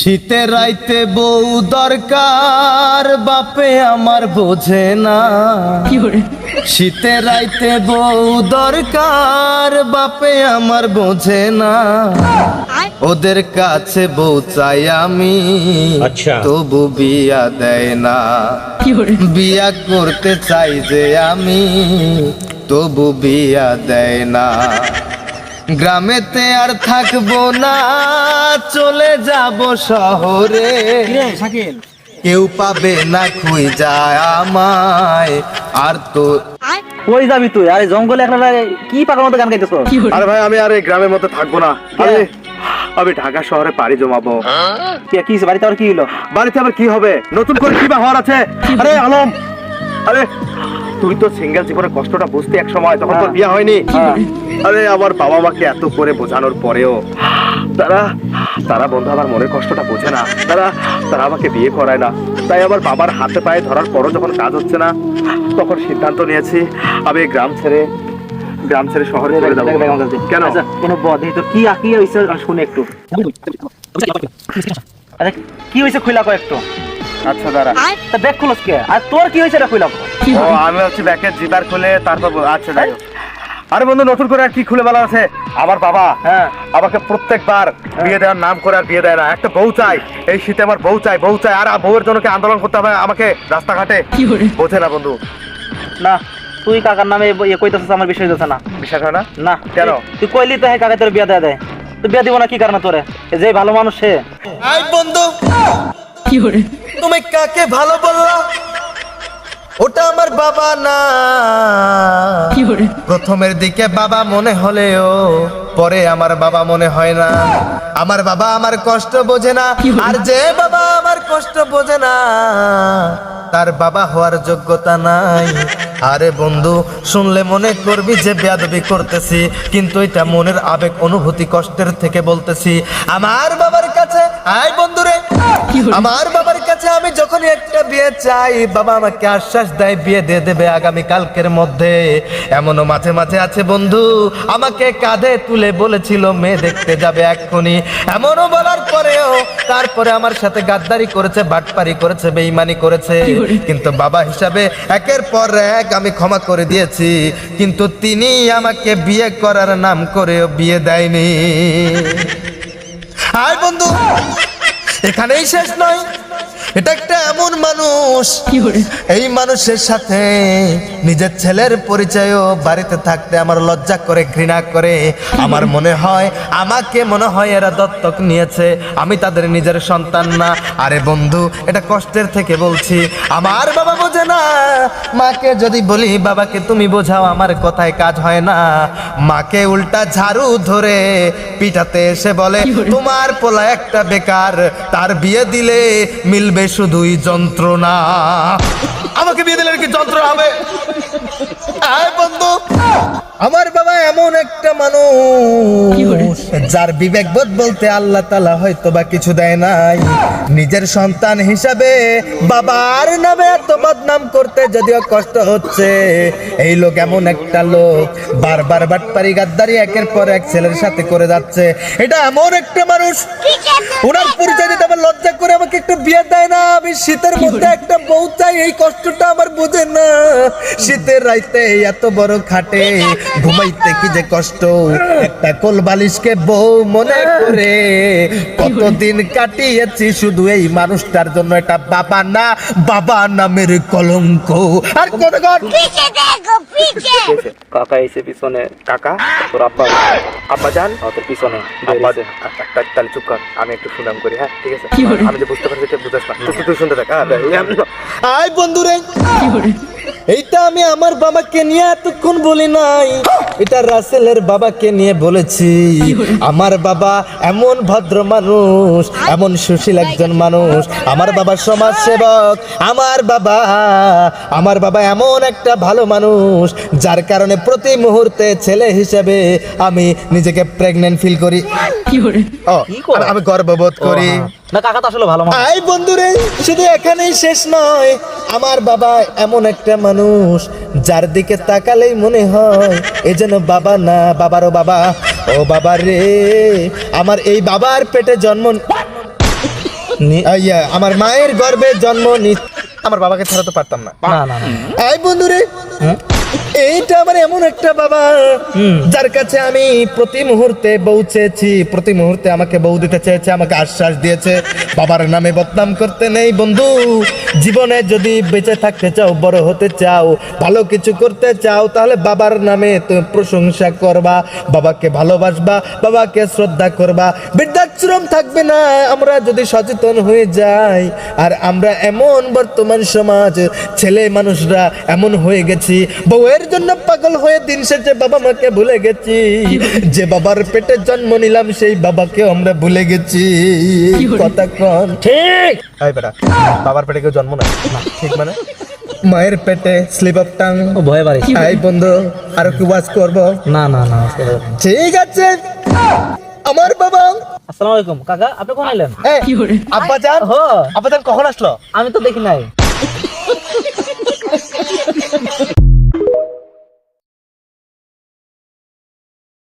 শীতের রাইতে বউ দরকার বাপে আমার বোঝে না। শীতের রাইতে বউ দরকার বাপে আমার বোঝে না। ওদের কাছে বউ চাই আমি আচ্ছা। তবু বিয়া দেয় না। বিয়া করতে চাই যে আমি তবু বিয়া দেয় না। গ্রামেতে আর থাকব না চলে যাব শহরে। কেউ পাবে না খুই যায় আমায় আর তো কই যাবি তুই? আরে জঙ্গলে একটা কি পাকার মতো গান গাইতেছ? আরে ভাই আমি আর এই গ্রামের মতো থাকব না। আরে আমি ঢাকা শহরে পাড়ি জমাবো। কি কি বাড়িতে আর কি হলো? বাড়িতে আবার কি হবে? নতুন করে কি বা হওয়ার আছে? আরে আলম! আরে তুই তো সিঙ্গেল জীবনের কষ্টটা বুঝতে এক সময় তখন তোর বিয়ে হয়নি। আরে আমার বাবা মাকে এত করে বোঝানোর পরেও তারা তারা বন্ধু আমার মনের কষ্টটা বোঝে না। তারা তারা আমাকে বিয়ে করায় না। তাই আমার বাবার হাতে পায়ে ধরার পরও যখন কাজ হচ্ছে না তখন সিদ্ধান্ত নিয়েছি আমি গ্রাম ছেড়ে গ্রাম ছেড়ে শহরে চলে যাব। কেন? আচ্ছা কোনো বদ তো। কি কি হইছে? আমি শুনি একটু। আচ্ছা কি হইছে খুইলা কয় একটু? আচ্ছা দাঁড়া। তা ব্যাগ খুলস কে? আর তোর কি হইছে এটা কও। ও আমি হচ্ছে ব্যাকের জিপার খুলে তারপর আচ্ছা যাই হোক। আরে বন্ধু নতুন করে আর কি খুলে বলা আছে? আমার বাবা হ্যাঁ। আমাকে প্রত্যেকবার বিয়ে দেওয়ার নাম করে আর বিয়ে দেয় না। একটা বউ চাই। এই শীতে আমার বউ চাই বউ চাই। আর বউয়ের জন্য কি আন্দোলন করতে হবে আমাকে রাস্তাঘাটে? বোঝে না বন্ধু। না তুই কাকার নামে ইয়ে কইতেছিস আমার বিষয় দিতেছে না। বিশ্বাস হয় না? না। কেন? তুই কইলি তো হ্যাঁ কাকা তোর বিয়া দেয় দেয়। তুই বিয়া দিব না কি কারণে তোরে? যে ভালো মানুষ সে। আই বন্ধু তুমি কাকে ভালো বললা? ওটা আমার বাবা না। প্রথমের দিকে বাবা মনে হলেও পরে আমার বাবা মনে হয় না। আমার বাবা আমার কষ্ট বোঝে না আর যে বাবা আমার কষ্ট বোঝে না তার বাবা হওয়ার যোগ্যতা নাই। আরে বন্ধু শুনলে মনে করবি যে বেয়াদবি করতেছি কিন্তু এটা মনের আবেগ অনুভূতি কষ্টের থেকে বলতেছি। আমার বাবার কাছে আয় বন্ধুরে আমার বাবার কাছে আমি যখন একটা বিয়ে চাই বাবা আমাকে আশ্বাস দেয় বিয়ে দিয়ে দেবে আগামী কালকের মধ্যে। এমনও মাঝে মাঝে আছে বন্ধু আমাকে কাঁধে তুলে বলেছিল মেয়ে দেখতে যাবে এক্ষুনি। এমনও বলার পরেও তারপরে আমার সাথে গাদ্দারি করেছে বাটপারি করেছে বেইমানি করেছে। কিন্তু বাবা হিসাবে একের পর এক আমি ক্ষমা করে দিয়েছি। কিন্তু তিনি আমাকে বিয়ে করার নাম করেও বিয়ে দেয়নি। আর বন্ধু, এখানেই শেষ নয়। এটা একটা এমন মানুষ। এই মানুষের সাথে নিজের ছেলের পরিচয়ও বাড়িতে থাকতে আমার লজ্জা করে ঘৃণা করে। আমার মনে হয় আমাকে মনে হয় এরা দত্তক নিয়েছে। আমি তাদের নিজের সন্তান না। আরে বন্ধু এটা কষ্টের থেকে বলছি। আমার বাবা বোঝে না। মাকে যদি বলি বাবাকে তুমি বোঝাও আমার কথায় কাজ হয় না। মাকে উল্টা ঝাড়ু ধরে পিঠাতে এসে বলে তোমার পোলা একটা বেকার তার বিয়ে দিলে মিলবে শুধুই যন্ত্রণা। আমাকে বিয়ে দিলে কি যন্ত্রণা হবে? আয় বন্ধু। আমার বাবা এমন একটা মানুষ যার বিবেক বোধ বলতে আল্লাহ তালা হয়তো বা কিছু দেয় নাই। নিজের সন্তান হিসাবে বাবার নামে এত বদনাম করতে যদিও কষ্ট হচ্ছে। এই লোক এমন একটা লোক বারবার বাটপারি গাদ্দারি একের পর এক ছেলের সাথে করে যাচ্ছে। এটা এমন একটা মানুষ। ওনার পরিচয় দিতে আমার লজ্জা করে আমাকে একটু বিয়ে দেয় না। আমি শীতের মধ্যে একটা বউ চাই এই কষ্টটা আমার বোঝে না। শীতের রাইতে এত বড় খাটে ঘুমাইতে কি যে কষ্ট? একটা কোল বালিশকে বউ মনে করে কতদিন কাটিয়েছি শুধু এই মানুষটার জন্য এটা বাবা না বাবা নামের কলঙ্ক। আর কোন কাকা এসে পিছনে কাকা তোর আব্বা আব্বা যান তোর পিছনে। আব্বা দেন তাহলে চুপ কর আমি একটু সুনাম করি হ্যাঁ ঠিক আছে? আমি যে বুঝতে পারছি বুঝতে পারছি তুই শুনতে থাক হ্যাঁ আয় বন্ধুরে। এইটা আমি আমার বাবাকে নিয়ে এতক্ষণ বলি নাই। এটা রাসেলের বাবাকে নিয়ে বলেছি। আমার বাবা এমন ভদ্র মানুষ এমন সুশীল একজন মানুষ। আমার বাবা সমাজ সেবক আমার বাবা আমার বাবা এমন একটা ভালো মানুষ যার কারণে প্রতি মুহূর্তে ছেলে হিসেবে আমি নিজেকে প্রেগনেন্ট ফিল করি। ও কি করে? আমি- আমি গর্ববোধ করি। না কাকা তো আসলে ভালো মানুষ। আই বন্ধুরে শুধু এখানেই শেষ নয় আমার বাবা এমন একটা মানুষ যার দিকে তাকালেই মনে হয় এ যেন বাবা না বাবারও বাবা। ও বাবা রে আমার এই বাবার পেটে জন্ম ইয়া, আমার মায়ের গর্ভে জন্ম নি আমার বাবাকে ছাড়া তো পারতাম না। না না আই বন্ধুরে? এইটা আমার এমন একটা বাবা যার কাছে আমি প্রতি মুহূর্তে বউ চেয়েছি প্রতি মুহূর্তে আমাকে বউ দিতে চেয়েছে আমাকে আশ্বাস দিয়েছে বাবার নামে বদনাম করতে নেই বন্ধু। জীবনে যদি বেঁচে থাকতে চাও বড় হতে চাও ভালো কিছু করতে চাও তাহলে বাবার নামে তুমি প্রশংসা করবা বাবাকে ভালোবাসবা বাবাকে শ্রদ্ধা করবা। বৃদ্ধাশ্রম থাকবে না আমরা যদি সচেতন হয়ে যাই আর আমরা এমন বর্তমান সমাজ ছেলে মানুষরা এমন হয়ে গেছি বউয়ের জন্য পাগল হয়ে দিন শেষে বাবা মাকে ভুলে গেছি। যে বাবার পেটে জন্ম নিলাম সেই বাবাকে আমরা ভুলে গেছি। কথা কন। ঠিক। এই বেটা বাবার পেটে কেউ জন্ম নেয়? না ঠিক মানে? মায়ের পেটে স্লিপ অফ টাং ও ভয় বাড়ি এই বন্ধু আরও কি ওয়াজ করব? না না না ঠিক আছে। আমার বাবা। আসসালামু আলাইকুম। কাকা আপনি কোন এলেন? এই, আব্বাজান? ও আব্বাজান কখন আসলো? আমি তো দেখি নাই।